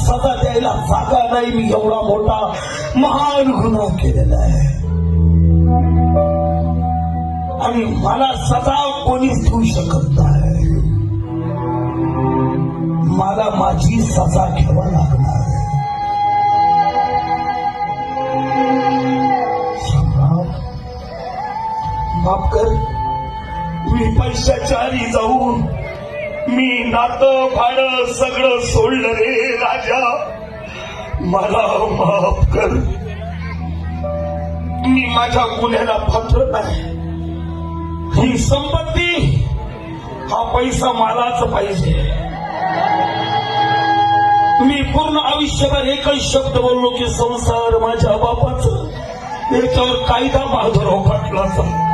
सजा द्यायला जागा नाही मी एवढा मोठा महान गुन्हा केलेला आहे आणि मला सजा कोणीच देऊ शकत नाही मला माझी सजा घ्यावा लागणार माफ कर मी पैशाच्या आधी जाऊन मी नातं भाडं सगळं सोडलं रे राजा. मला माफ कर. मी माझ्या गुन्ह्याला पात्र नाही. ही संपत्ती हा पैसा मलाच पाहिजे. मी पूर्ण आयुष्यभर एकच शब्द बोललो की संसार माझ्या बापाचं. याच्यावर कायदा माधुराव पाटलाचा हो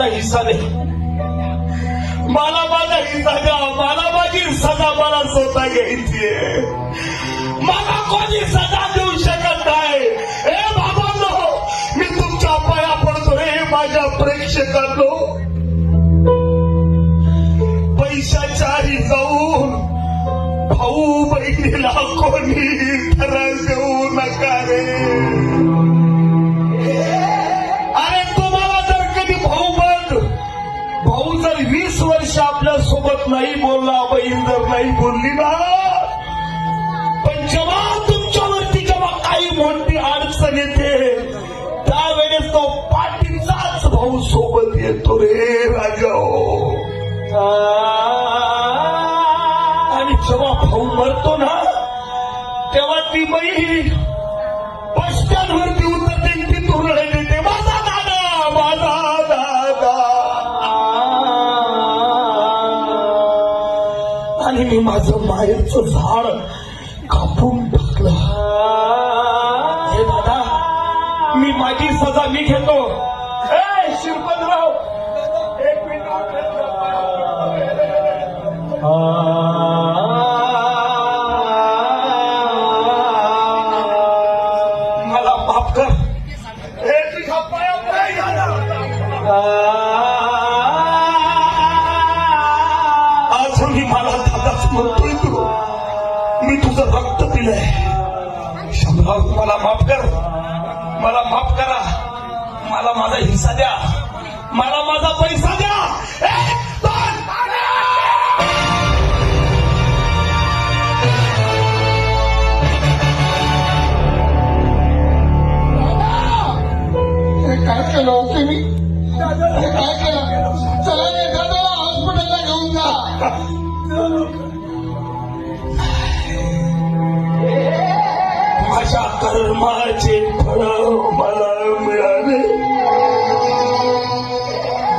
माझा हिस्सा दे मला माझा हिस्सा द्या. मला माझी सजा मला स्वतः घ्यायची मला कोणी सजा देऊ शकत नाही. हे बाबांनो मी तुमच्या पाया पडतो रे माझ्या प्रेक्षकांनो. पैशाच्या जाऊन भाऊ बहिणीला कोणी त्रास देऊ नका रे. नाही बोलला बहीण जर नाही बोलली ना. पण जेव्हा तुमच्यावरती जेव्हा काही मोठी अडचण येते त्यावेळेस तो पाठीचाच भाऊ सोबत येतो रे राजा. आणि जेव्हा भाऊ मरतो ना तेव्हा ती बहीण बस स्टँडवरती माझं माहेरचं झाड कापून टाकलं. हे दादा मी माझी सजा मी घेतो. ए शिरपतराव एक मिनिट मला आज मी मला म्हणतोय तू मी तुझं रक्त पिलंय. शंभराव मला माफ कर. मला माफ करा. मला माझा हिस्सा द्या. मला माझा पैसा द्या. हे काय केलं हो तुम्ही? हे काय केलं? चला रे दादाला हॉस्पिटलला घेऊन जा. कर्माचे फळ मला मिळाले.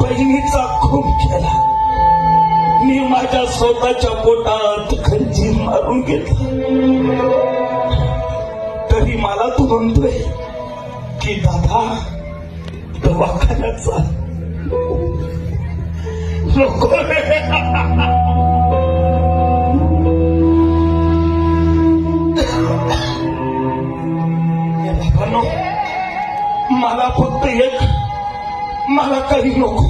बहिणीचा खूप केला मी माझ्या स्वतःच्या पोटात खंजीर मारून घेतला. तरी मला तू म्हणतोय की दादा दवाखान्याचा नको मला फक्त एक. मला काही नको.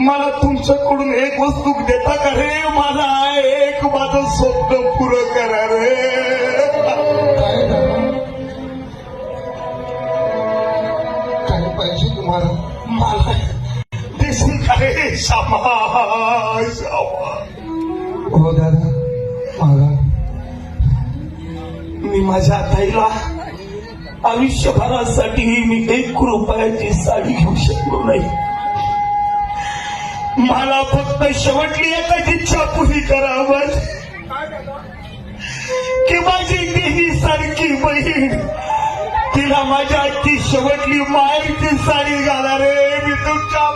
मला तुमच्याकडून एक वस्तू देता का रे? मला एक माझं स्वप्न पुरं करा रे. काय पाहिजे तुम्हाला? मला देशील का रे श्यामा श्यामा हो दादा मागा. मी माझ्या ताईला आयुष्यभरासाठी मी एक रुपयाची साडी घेऊ शकलो नाही. मला फक्त शेवटली एकच इच्छा पुरी करावं. की माझी देवी सारखी बहीण तिला माझ्या आजची शेवटली मायची साडी घाला रे मी तुमच्या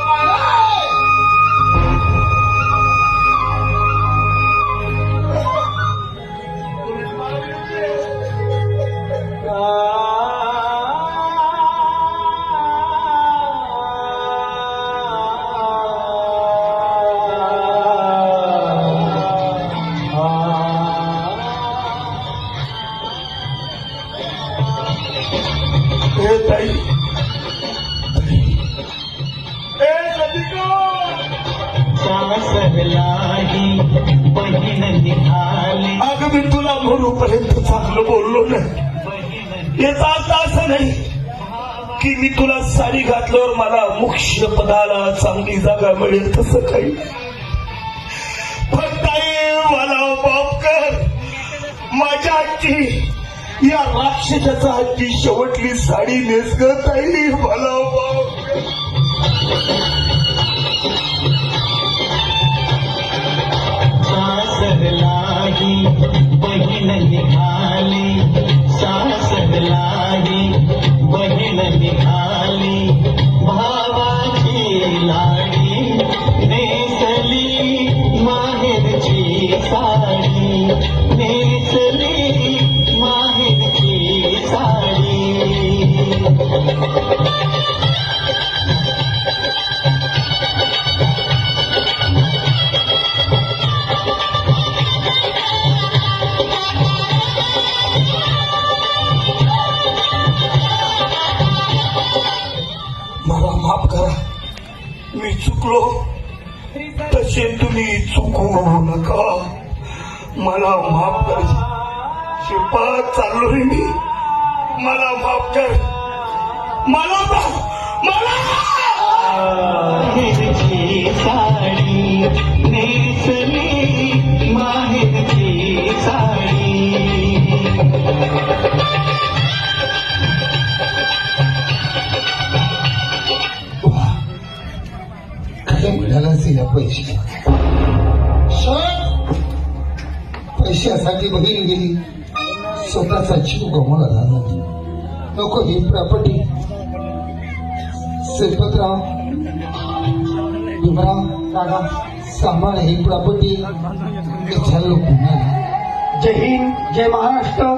हे ताई अगं मी तुला म्हणूपर्यंत चांगलं बोललो नाही. याचा अर्थ असं नाही की मी तुला साडी घातल्यावर मला मुख्य पदाला चांगली जागा मिळेल तसं काही. फक्त मला माफ कर. माझ्या आजची या राक्षसाचा हातची शेवटली साडी नेसगत आई मला मला माफ करा. मी चुकलो. तसे तुम्ही चुकू नका. मला माफ कर. शिपात चाललोय मी. मला माफ कर. मला मला मिळालं पैसे. पैशासाठी बहीण गेली. स्वतःचा जीव झाला नको ही प्रॉपर्टी श्रीपतराव भीमराव काका सांभाळ ही प्रॉपर्टी जय हिंद जय महाराष्ट्र.